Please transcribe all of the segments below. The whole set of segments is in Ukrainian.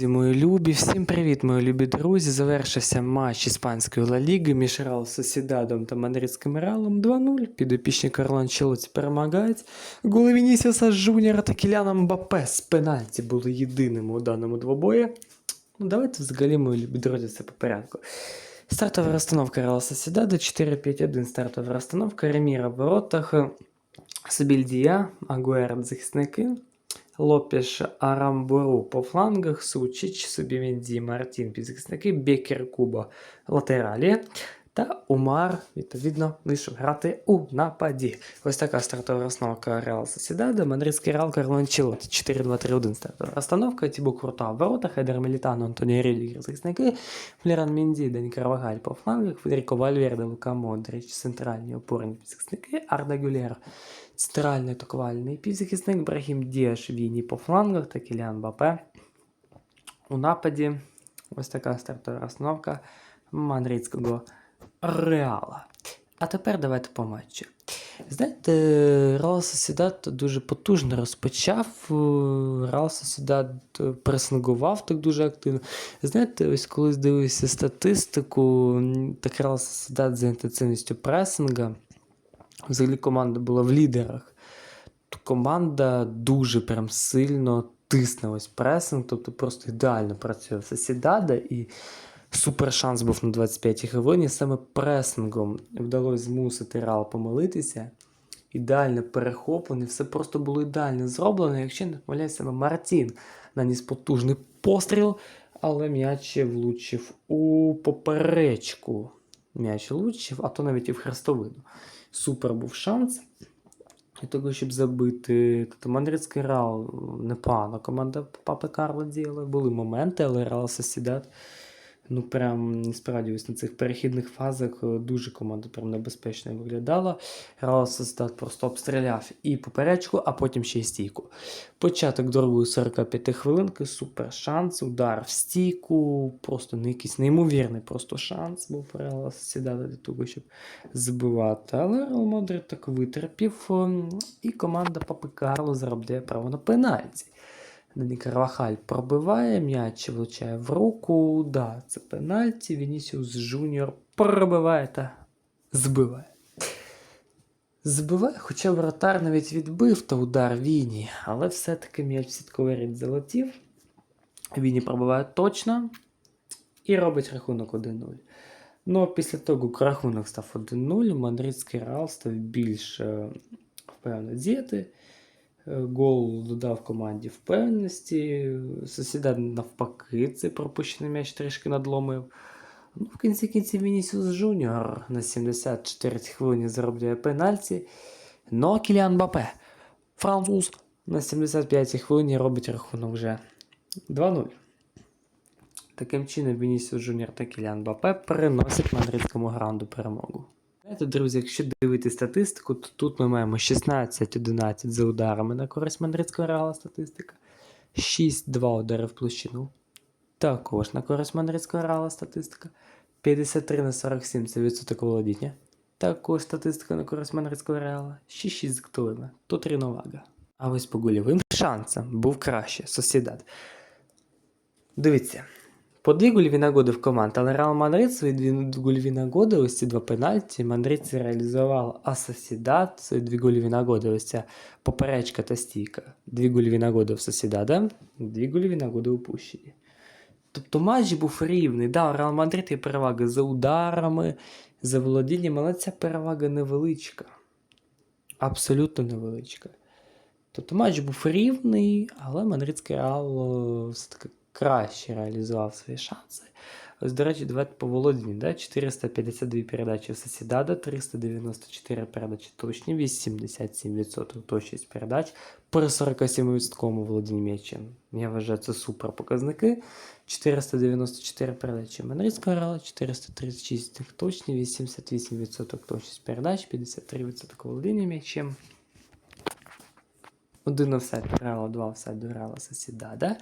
Мої любі, всім привіт, мої любі друзі. Завершився матч іспанської Ла Ліги між Реал Сосідадом та Мадридським Реалом 2-0. Підопічні Карло Анчелоті перемагають. Голи Вінісіуса Жуніора та Кіляна Мбапе з пенальті були єдиними у даному двобої. Ну, давайте взагалі, мої любі друзі, все по порядку. Стартова розстановка Реал Сосідада 4-5-1. Стартова розстановка Реміра в воротах. Сабільдія, Агуера захисники. Лопіш Арамбуру по флангах, Сучич, Субівенді, Мартін півзахисники, Бекер Куба латералі. Та Умар, відповідно, вийшов грати у нападі. Ось така стартова розстановка Реал Сосідада, Мадридський Реал Карло Анчелоті 4-2-3-1 стартова розстановка, Тібо Курта в воротах, Едер Мелітано, Антоніо Рюдігер захисники, Фліран Мінді, Дені Карвагаль по флангах, Федеріко Вальверде, Лука Модрич, центральні опорні півзахисники, Арда Гюлєр, центральний атакувальний півзахисник, Брахім Діаш Віні по флангах. Та Кіліан Бапе у нападі. Ось така стартова розстановка мадридського Реала. А тепер давайте по матчу. Знаєте, Реал Сосідат дуже потужно розпочав. Реал Сосідат пресингував так дуже активно. Знаєте, ось коли дивився статистику, так Реал Сосідат за інтенсивністю пресинга. Взагалі команда була в лідерах. Команда дуже прям сильно тисне ось пресинг, тобто просто ідеально працює Сосідада і супер шанс був на 25-й хвилині. Саме пресингом вдалося змусити Реал помилитися. Ідеально перехоплений, все просто було ідеально зроблено. Якщо не помиляюсь, саме Мартін наніс потужний постріл, але м'яч влучив у поперечку. М'яч влучив, а то навіть і в хрестовину. Супер був шанс. Для того, щоб забити. Тобто Мадридський Реал непогано команда Папи Карло діяла. Були моменти, але Реал Сосідат ну прям справді ось на цих перехідних фазах е, дуже команда прям небезпечно виглядала. Реал Сосідат просто обстріляв і поперечку, а потім ще й стійку. Початок другої 45 хвилинки, супер шанс, удар в стійку, просто не якийсь неймовірний просто шанс був Реала Сосідата для того, щоб збивати. Але Реал Мадрид так витерпів, ем, і команда Папи Карло заробляє право на пенальті. Дені Карвахаль пробиває м'яч, влучає в руку. Да, це пенальті. Вінісіус Жуніор пробиває та збиває. Збиває, хоча вратар навіть відбив та удар Віні, але все-таки м'яч сітковий ряд залетів. Віні пробиває точно і робить рахунок 1-0. Ну, а після того, як рахунок став 1-0, мадридський Реал став більш е, впевнено діяти. Е, Гол додав команді впевненості. Сусіда навпаки, цей пропущений м'яч трішки надломив. Ну, в кінці кінців Вінісіус Жуніор на 74 хвилині заробляє пенальті. Ну, а Кіліан Бапе, француз, на 75 хвилині робить рахунок вже 2-0. Таким чином, Вінісіус Жуніор та Кіліан Бапе переносять мадридському гранду перемогу. Знаєте, друзі, якщо дивити статистику, то тут ми маємо 16-11 за ударами на користь мадридського реала статистика, 6-2 удари в площину. Також на користь мадридського реала статистика. 53 на 47 це відсоток володіння. Також статистика на користь мадридського реала. 6-6 з актовими. Тут рівновага. А ось по гольовим шансам був краще Сосідат. Дивіться. По дві гольові нагоди в команд, але Реал Мадрид свої дві гольові нагоди, ось ці два пенальті, Мадридці реалізував, а Сосідат свої дві гольові нагоди, ось ця поперечка та стійка. Дві гольові нагоди в Сосідада, дві гольові нагоди упущені. Тобто матч був рівний. Да, Реал Мадрид є перевага за ударами, за володінням, але ця перевага невеличка. Абсолютно невеличка. Тобто матч був рівний, але мадридський Реал е, все-таки краще реалізував свої шанси. Ось, до речі, давайте по володінню. Да? 452 передачі в Сосідада, 394 передачі точні, 87% точність передач при 47% володінні м'ячем. Я вважаю, це супер показники. 494 передачі Мадридського Реала, 436 точні, 88% точність передач, 53% володіння м'ячем. Один офсайд до Реала, два офсайд до Реала Сосідада.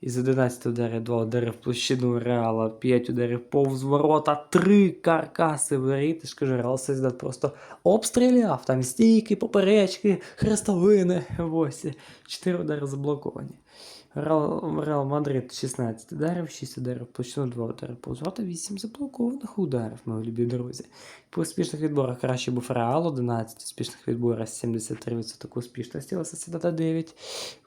Із 11 ударів 2 удари в площину Реала, 5 ударів повз ворота, 3 каркаси воріт. Я ж кажу, Реал Сосідат просто обстріляв. Там стійки, поперечки, хрестовини. Ось. 4 удари заблоковані. Реал, Реал Мадрид 16 ударів, 6 ударів, площину 2 удари по зворота, 8 заблокованих ударів, мої любі друзі. По успішних відборах краще був Реал, 11 успішних відборах, 73% успішності, Ласосідата 9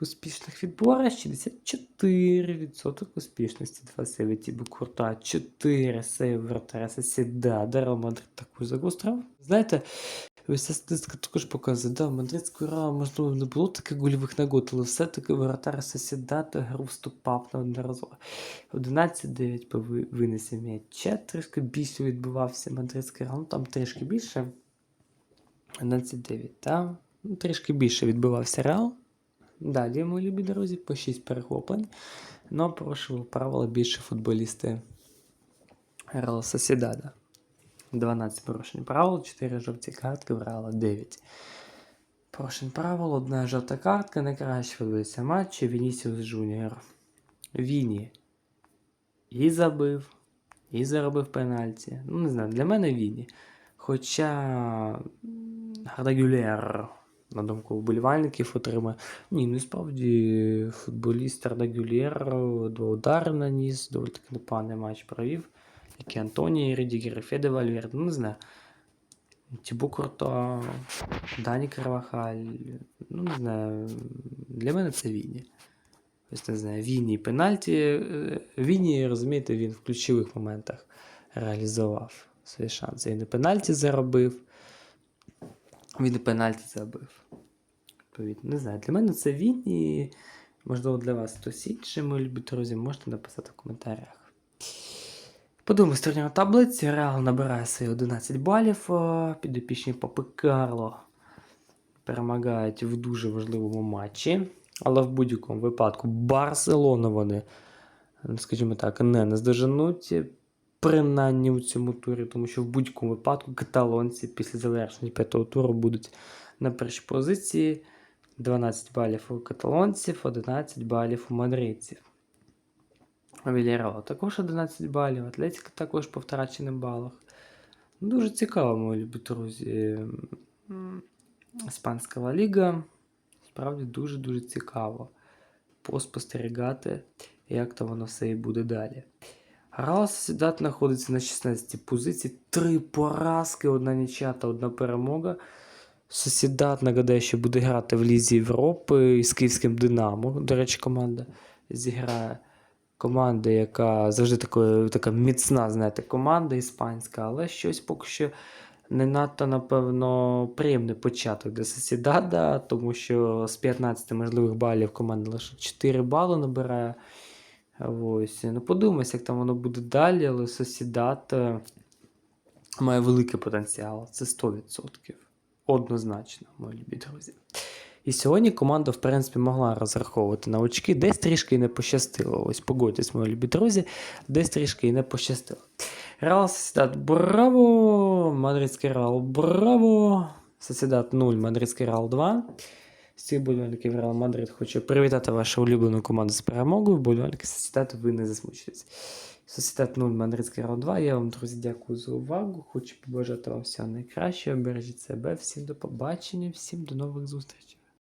успішних відборах, 64% успішності, 2 сейви Тібу Курта, 4 сейви вратаря Сосідада, Реал Мадрид також загострив. Знаєте, Ось ця статистика також показує, да, мадридського Реала, можливо, не було таких гольових нагод, але все-таки воротар Сосідата гру вступав неодноразово. 11-9 по ви- винесі м'яча, трішки більше відбувався мадридський Реал, ну там трішки більше. 11-9, там ну, трішки більше відбувався Реал. Далі, мої любі друзі, по 6 перехоплень. Но порушили правила більше футболісти Реал Сосідада. 12 порушень правил, 4 жовті картки, в 9. Порушень правил, одна жовта картка, найкраще футболіста матчу Вінісіус Джуніор. Віні і забив, і заробив пенальті. Ну, не знаю, для мене Віні. Хоча м, на думку вболівальників, отримає. Ні, ну справді футболіст Ардагюлер два удари наніс, доволі таки непоганий матч провів як і Антоній Рідігер, Феде Вальверде, ну не знаю. Тібу Курто, Дані Карвахаль, ну не знаю. Для мене це Віні. Ось не знаю, Віні і пенальті. е, Віні, розумієте, він в ключових моментах реалізував свої шанси. Він і пенальті заробив. Він і пенальті забив. Не знаю. Для мене це Віні. Можливо, для вас хтось інший, мої любі друзі, можете написати в коментарях. Подумаємо з турнірної таблиці. Реал набирає свої 11 балів. а, Підопічні Папи Карло перемагають в дуже важливому матчі. Але в будь-якому випадку Барселону вони, скажімо так, не наздоженуть. Принаймні у цьому турі, тому що в будь-якому випадку каталонці після завершення п'ятого туру будуть на першій позиції. 12 балів у каталонців, 11 балів у мадридців. Вільяреал також 11 балів, Атлетика також по втраченим балах. Дуже цікаво, мої любі друзі. Іспанська Ліга. Справді дуже-дуже цікаво поспостерігати, як то воно все і буде далі. Реал Сосідат знаходиться на 16 позиції. Три поразки, одна нічия та одна перемога. Сосідат, нагадаю, що буде грати в Лізі Європи із Київським Динамо. До речі, команда зіграє команда, яка завжди такою, така міцна, знаєте, команда іспанська, але щось поки що не надто, напевно, приємний початок для Сосідада, тому що з 15 можливих балів команда лише 4 бали набирає. Ось. Ну, подивимося, як там воно буде далі, але Сосідат е, має великий потенціал. Це 100%. Однозначно, мої любі друзі. І сьогодні команда, в принципі, могла розраховувати на очки. Десь трішки і не пощастило. Ось погодьтесь, мої любі друзі, десь трішки і не пощастило. Реал Сосідат, браво! Мадридський Реал, браво! Сосідат 0, Мадридський Реал 2. З цих болівальників Реал Мадрид хочу привітати вашу улюблену команду з перемогою. Болівальники Сосідат, ви не засмучуєтесь. Сосідат 0, Мадридський Реал 2. Я вам, друзі, дякую за увагу. Хочу побажати вам всього найкращого. Бережіть себе. Всім до побачення, всім до нових зустрічей.